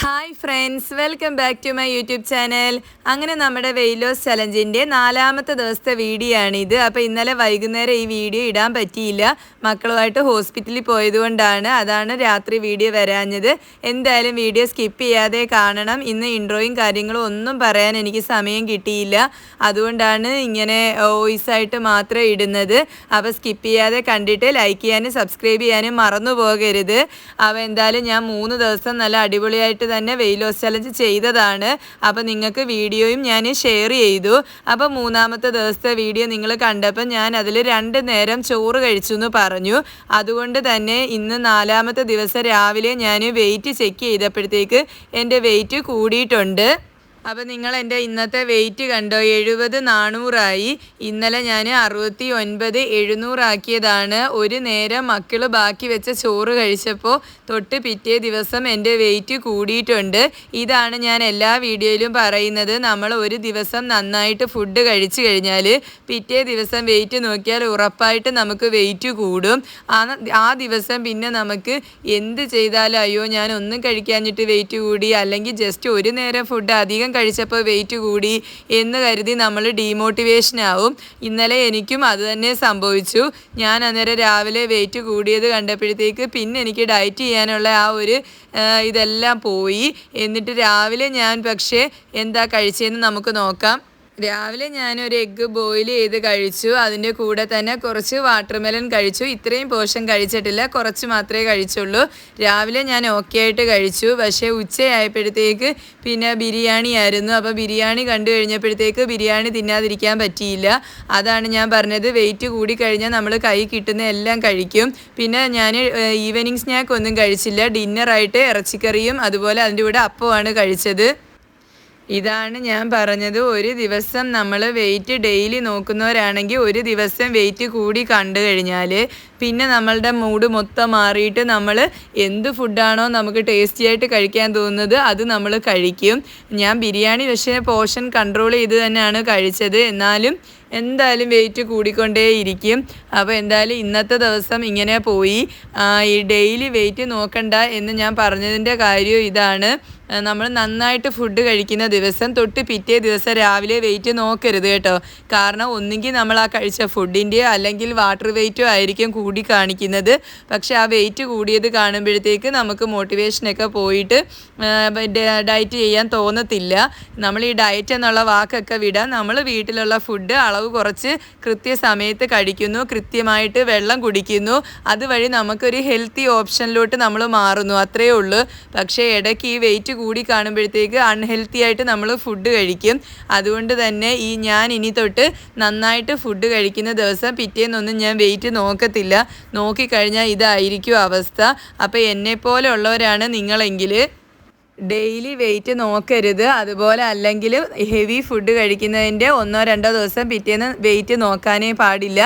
Hi friends welcome back to my YouTube channel അങ്ങനെ നമ്മുടെ weight loss ചലഞ്ചിന്റെ നാലാമത്തെ ദിവസത്തെ വീഡിയോ ആണിത്. അപ്പോൾ ഇന്നലെ വൈകുന്നേരം ഈ വീഡിയോ ഇടാൻ പറ്റിയില്ല. മക്കളുമായിട്ട് ഹോസ്പിറ്റലിൽ പോയതുകൊണ്ടാണ് അതാണ് രാത്രി വീഡിയോ വരാഞ്ഞത്. എന്തായാലും വീഡിയോ സ്കിപ്പ് ചെയ്യാതെ കാണണം. ഇന്ന് ഇൻട്രോയും കാര്യങ്ങളും ഒന്നും പറയാൻ എനിക്ക് സമയം കിട്ടിയില്ല. അതുകൊണ്ടാണ് ഇങ്ങനെ വോയിസായിട്ട് മാത്രം ഇടുന്നത്. അപ്പോൾ സ്കിപ്പ് ചെയ്യാതെ കണ്ടിട്ട് ലൈക്ക് ചെയ്യാനും സബ്സ്ക്രൈബ് ചെയ്യാനും മറന്നു പോകരുത് അപ്പോൾ എന്തായാലും ഞാൻ മൂന്ന് ദിവസം നല്ല അടിപൊളിയായിട്ട് തന്നെ വെയിൽ ലോസ് ചലഞ്ച് ചെയ്തതാണ്. അപ്പോൾ നിങ്ങൾക്ക് വീഡിയോയും ഞാൻ ഷെയർ ചെയ്തു. അപ്പോൾ മൂന്നാമത്തെ ദിവസത്തെ വീഡിയോ നിങ്ങൾ കണ്ടപ്പോൾ ഞാൻ അതിൽ രണ്ട് നേരം ചോറ് കഴിച്ചു എന്ന് പറഞ്ഞു. അതുകൊണ്ട് തന്നെ ഇന്ന് നാലാമത്തെ ദിവസം രാവിലെ ഞാൻ വെയിറ്റ് ചെക്ക് ചെയ്തപ്പോഴത്തേക്ക് എന്റെ വെയിറ്റ് കൂടിയിട്ടുണ്ട്. അപ്പോൾ നിങ്ങൾ എന്റെ ഇന്നത്തെ വെയിറ്റ് കണ്ടോ? എഴുപത് നാനൂറായി. ഇന്നലെ ഞാൻ അറുപത്തി ഒൻപത് എഴുന്നൂറാക്കിയതാണ്. ഒരു നേരം മക്കൾ ബാക്കി വെച്ച ചോറ് കഴിച്ചപ്പോൾ തൊട്ട് പിറ്റേ ദിവസം എന്റെ വെയിറ്റ് കൂടിയിട്ടുണ്ട്. ഇതാണ് ഞാൻ എല്ലാ വീഡിയോയിലും പറയുന്നത്. നമ്മൾ ഒരു ദിവസം നന്നായിട്ട് ഫുഡ് കഴിച്ചു കഴിഞ്ഞാൽ പിറ്റേ ദിവസം വെയിറ്റ് നോക്കിയാൽ ഉറപ്പായിട്ട് നമുക്ക് വെയിറ്റ് കൂടും. ആ ദിവസം പിന്നെ നമുക്ക് എന്ത് ചെയ്താലും അയ്യോ ഞാൻ ഒന്നും കഴിക്കാഞ്ഞിട്ട് വെയിറ്റ് കൂടി. അല്ലെങ്കിൽ ജസ്റ്റ് ഒരു നേരം ഫുഡ് അധികം കഴിച്ചപ്പോൾ വെയിറ്റ് കൂടി എന്ന് കരുതി നമ്മൾ ഡീമോട്ടിവേഷൻ ആവും. ഇന്നലെ എനിക്കും അത് തന്നെ സംഭവിച്ചു. ഞാൻ അന്നേരം രാവിലെ വെയിറ്റ് കൂടിയത് കണ്ടപ്പോഴത്തേക്ക് പിന്നെ എനിക്ക് ഡയറ്റ് ചെയ്യാനുള്ള ആ ഒരു ഇതെല്ലാം പോയി. എന്നിട്ട് രാവിലെ ഞാൻ പക്ഷേ എന്താ കഴിച്ചതെന്ന് നമുക്ക് നോക്കാം. രാവിലെ ഞാനൊരു എഗ്ഗ് ബോയിൽ ചെയ്ത് കഴിച്ചു. അതിന്റെ കൂടെ തന്നെ കുറച്ച് വാട്ടർമെലൺ കഴിച്ചു. ഇത്രയും പോഷൻ കഴിച്ചിട്ടില്ല. കുറച്ച് മാത്രമേ കഴിച്ചുള്ളൂ. രാവിലെ ഞാൻ ഓക്കെ ആയിട്ട് കഴിച്ചു. പക്ഷേ ഉച്ചയായപ്പോഴത്തേക്ക് പിന്നെ ബിരിയാണി ആയിരുന്നു. അപ്പോൾ ബിരിയാണി കണ്ടു കഴിഞ്ഞപ്പോഴത്തേക്ക് ബിരിയാണി തിന്നാതിരിക്കാൻ പറ്റിയില്ല. അതാണ് ഞാൻ പറഞ്ഞത്. വെയിറ്റ് കൂടി കഴിഞ്ഞാൽ നമ്മൾ കൈ കിട്ടുന്ന എല്ലാം കഴിക്കും. പിന്നെ ഞാൻ ഈവനിങ് സ്നാക്ക് ഒന്നും കഴിച്ചില്ല. ഡിന്നറായിട്ട് ഇറച്ചിക്കറിയും അതുപോലെ അതിന്റെ കൂടെ അപ്പമാണ് കഴിച്ചത്. ഇതാണ് ഞാൻ പറഞ്ഞത്. ഒരു ദിവസം നമ്മൾ വെയിറ്റ് ഡെയിലി നോക്കുന്നവരാണെങ്കിൽ ഒരു ദിവസം വെയിറ്റ് കൂടി കണ്ടു കഴിഞ്ഞാൽ പിന്നെ നമ്മളുടെ മൂഡ് മൊത്തം മാറിയിട്ട് നമ്മൾ എന്ത് ഫുഡാണോ നമുക്ക് ടേസ്റ്റി ആയിട്ട് കഴിക്കാൻ തോന്നുന്നത് അത് നമ്മൾ കഴിക്കും. ഞാൻ ബിരിയാണി പക്ഷേ പോർഷൻ കൺട്രോൾ ചെയ്ത് തന്നെയാണ് കഴിച്ചത്. എന്നാലും എന്തായാലും വെയിറ്റ് കൂടിക്കൊണ്ടേയിരിക്കും. അപ്പോൾ എന്തായാലും ഇന്നത്തെ ദിവസം ഇങ്ങനെ പോയി. ഈ ഡെയിലി വെയിറ്റ് നോക്കണ്ട എന്ന് ഞാൻ പറഞ്ഞതിന്റെ കാര്യം ഇതാണ്. നമ്മൾ നന്നായിട്ട് ഫുഡ് കഴിക്കുന്ന ദിവസം തൊട്ട് പിറ്റേ ദിവസം രാവിലെ വെയിറ്റ് നോക്കരുത് കേട്ടോ. കാരണം ഒന്നുകിൽ നമ്മൾ ആ കഴിച്ച ഫുഡിന്റെയോ അല്ലെങ്കിൽ വാട്ടർ വെയിറ്റോ ആയിരിക്കും കൂടി കാണിക്കുന്നത്. പക്ഷേ ആ വെയിറ്റ് കൂടിയത് കാണുമ്പോഴത്തേക്ക് നമുക്ക് മോട്ടിവേഷനൊക്കെ പോയിട്ട് ഡയറ്റ് ചെയ്യാൻ തോന്നത്തില്ല. നമ്മൾ ഈ ഡയറ്റ് എന്നുള്ള വാക്കൊക്കെ വിടാൻ നമ്മൾ വീട്ടിലുള്ള ഫുഡ് അളവ് കുറച്ച് കൃത്യസമയത്ത് കഴിക്കുന്നു കൃത്യമായിട്ട് വെള്ളം കുടിക്കുന്നു. അതുവഴി നമുക്കൊരു ഹെൽത്തി ഓപ്ഷനിലോട്ട് നമ്മൾ മാറുന്നു അത്രയേ ഉള്ളൂ. പക്ഷേ ഇടയ്ക്ക് ഈ വെയിറ്റ് കൂടി കാണുമ്പോഴത്തേക്ക് അൺഹെൽത്തി ആയിട്ട് നമ്മൾ ഫുഡ് കഴിക്കും. അതുകൊണ്ട് തന്നെ ഈ ഞാൻ ഇനി തൊട്ട് നന്നായിട്ട് ഫുഡ് കഴിക്കുന്ന ദിവസം പിറ്റേന്നൊന്നും ഞാൻ വെയിറ്റ് നോക്കത്തില്ല. നോക്കിക്കഴിഞ്ഞാൽ ഇതായിരിക്കും അവസ്ഥ. അപ്പോൾ എന്നെപ്പോലെ ഉള്ളവരാണ് നിങ്ങളെങ്കിൽ ഡെയിലി വെയിറ്റ് നോക്കരുത്. അതുപോലെ അല്ലെങ്കിൽ ഹെവി ഫുഡ് കഴിക്കുന്നതിന്റെ ഒന്നോ രണ്ടോ ദിവസം പിറ്റേന്ന് വെയിറ്റ് നോക്കാനേ പാടില്ല.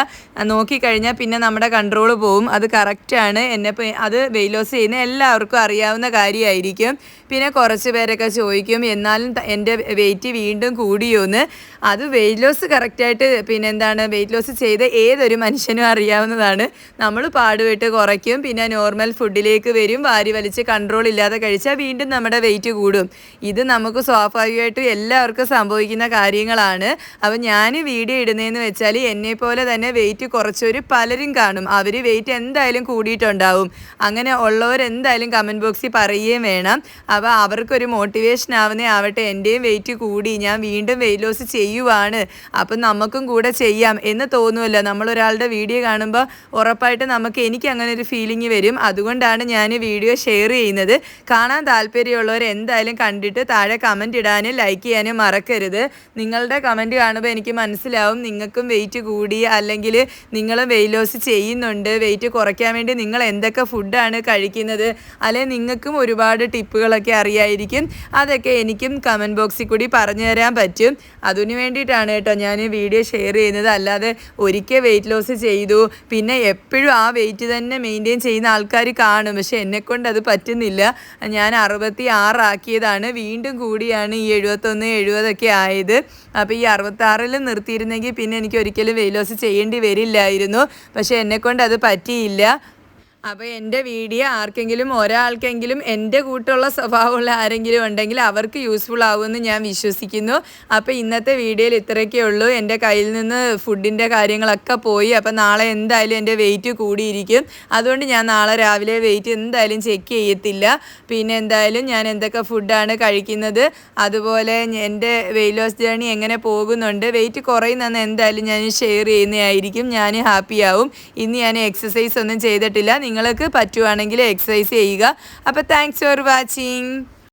നോക്കിക്കഴിഞ്ഞാൽ പിന്നെ നമ്മുടെ കൺട്രോൾ പോവും. അത് കറക്റ്റാണ് എന്നെ അത് വെയിറ്റ് ലോസ് ചെയ്യുന്ന എല്ലാവർക്കും അറിയാവുന്ന കാര്യമായിരിക്കും. പിന്നെ കുറച്ച് പേരൊക്കെ ചോദിക്കും എന്നാലും എന്റെ വെയിറ്റ് വീണ്ടും കൂടിയോന്ന്? അത് വെയിറ്റ് ലോസ് കറക്റ്റായിട്ട് പിന്നെ എന്താണ് വെയിറ്റ് ലോസ് ചെയ്ത ഏതൊരു മനുഷ്യനും അറിയാവുന്നതാണ്. നമ്മൾ പാടുപെട്ട് കുറയ്ക്കും പിന്നെ നോർമൽ ഫുഡിലേക്ക് വരും. വാരി വലിച്ച് കൺട്രോൾ ഇല്ലാതെ കഴിച്ചാൽ വീണ്ടും നമ്മുടെ വെയിറ്റ് കൂടും. ഇത് നമുക്ക് സ്വാഭാവികമായിട്ടും എല്ലാവർക്കും സംഭവിക്കുന്ന കാര്യങ്ങളാണ്. അപ്പം ഞാൻ വീഡിയോ ഇടുന്നതെന്ന് വെച്ചാൽ എന്നെ പോലെ തന്നെ വെയിറ്റ് കുറച്ചവർ പലരും കാണും. അവർ വെയിറ്റ് എന്തായാലും കൂടിയിട്ടുണ്ടാവും. അങ്ങനെ ഉള്ളവരെന്തായാലും കമന്റ് ബോക്സിൽ പറയുകയും വേണം. അപ്പോൾ അവർക്കൊരു മോട്ടിവേഷൻ ആവുന്നേ ആവട്ടെ എന്റെയും വെയിറ്റ് കൂടി. ഞാൻ വീണ്ടും വെയിറ്റ് ലോസ് ചെയ്യുവാണ്. അപ്പം നമുക്കും കൂടെ ചെയ്യാം എന്ന് തോന്നുമല്ലോ നമ്മളൊരാളുടെ വീഡിയോ കാണുമ്പോൾ ഉറപ്പായിട്ട് നമുക്ക് എനിക്ക് അങ്ങനെ ഒരു ഫീലിംഗ് വരും. അതുകൊണ്ടാണ് ഞാൻ വീഡിയോ ഷെയർ ചെയ്യുന്നത്. കാണാൻ താല്പര്യമുള്ളവർ എന്തായാലും കണ്ടിട്ട് താഴെ കമന്റ് ഇടാനും ലൈക്ക് ചെയ്യാനും മറക്കരുത്. നിങ്ങളുടെ കമന്റ് കാണുമ്പോൾ എനിക്ക് മനസ്സിലാവും നിങ്ങൾക്കും വെയിറ്റ് കൂടി അല്ലെങ്കിൽ നിങ്ങളും വെയിറ്റ് ലോസ് ചെയ്യുന്നുണ്ട്. വെയിറ്റ് കുറയ്ക്കാൻ വേണ്ടി നിങ്ങൾ എന്തൊക്കെ ഫുഡാണ് കഴിക്കുന്നത്? അല്ലെങ്കിൽ നിങ്ങൾക്കും ഒരുപാട് ടിപ്പുകളൊക്കെ അറിയായിരിക്കും. അതൊക്കെ എനിക്കും കമന്റ് ബോക്സിൽ കൂടി പറഞ്ഞു തരാൻ പറ്റും. അതിനു വേണ്ടിയിട്ടാണ് കേട്ടോ ഞാൻ വീഡിയോ ഷെയർ ചെയ്യുന്നത്. അല്ലാതെ ഒരിക്കൽ വെയിറ്റ് ലോസ് ചെയ്തു. പിന്നെ എപ്പോഴും ആ വെയിറ്റ് തന്നെ മെയിന്റെയിൻ ചെയ്യുന്ന ആൾക്കാർ കാണും. പക്ഷെ എന്നെക്കൊണ്ട് അത് പറ്റുന്നില്ല. ഞാൻ അറുപത്തി ആറാക്കിയതാണ്. വീണ്ടും കൂടിയാണ് ഈ എഴുപത്തൊന്ന് എഴുപതൊക്കെ ആയത്. അപ്പോൾ ഈ അറുപത്താറിൽ നിർത്തിയിരുന്നെങ്കിൽ പിന്നെ എനിക്ക് ഒരിക്കലും വെയിൽ ലോസ് ചെയ്യേണ്ടി വരില്ലായിരുന്നു. പക്ഷേ എന്നെക്കൊണ്ട് അത് പറ്റിയില്ല. അപ്പോൾ എന്റെ വീഡിയോ ആർക്കെങ്കിലും ഒരാൾക്കെങ്കിലും എന്റെ കൂട്ടുള്ള സ്വഭാവമുള്ള ആരെങ്കിലും ഉണ്ടെങ്കിൽ അവർക്ക് യൂസ്ഫുൾ ആവുമെന്ന് ഞാൻ വിശ്വസിക്കുന്നു. അപ്പോൾ ഇന്നത്തെ വീഡിയോയിൽ ഇത്രയൊക്കെ ഉള്ളൂ. എന്റെ കയ്യിൽ നിന്ന് ഫുഡിന്റെ കാര്യങ്ങളൊക്കെ പോയി. അപ്പോൾ നാളെ എന്തായാലും എന്റെ വെയിറ്റ് കൂടിയിരിക്കും. അതുകൊണ്ട് ഞാൻ നാളെ രാവിലെ വെയിറ്റ് എന്തായാലും ചെക്ക് ചെയ്യത്തില്ല. പിന്നെ എന്തായാലും ഞാൻ എന്തൊക്കെ ഫുഡാണ് കഴിക്കുന്നത്. അതുപോലെ എന്റെ വെയിറ്റ് ലോസ് ജേണി എങ്ങനെ പോകുന്നുണ്ട്. വെയിറ്റ് കുറയുന്നെന്ന് എന്തായാലും ഞാൻ ഷെയർ ചെയ്യുന്നതായിരിക്കും. ഞാൻ ഹാപ്പിയാവും ഇന്ന് ഞാൻ എക്സസൈസ് ഒന്നും ചെയ്തിട്ടില്ല. നിങ്ങൾക്ക് പറ്റുവാണെങ്കിൽ എക്സസൈസ് ചെയ്യുക. അപ്പോൾ താങ്ക്സ് ഫോർ വാച്ചിങ്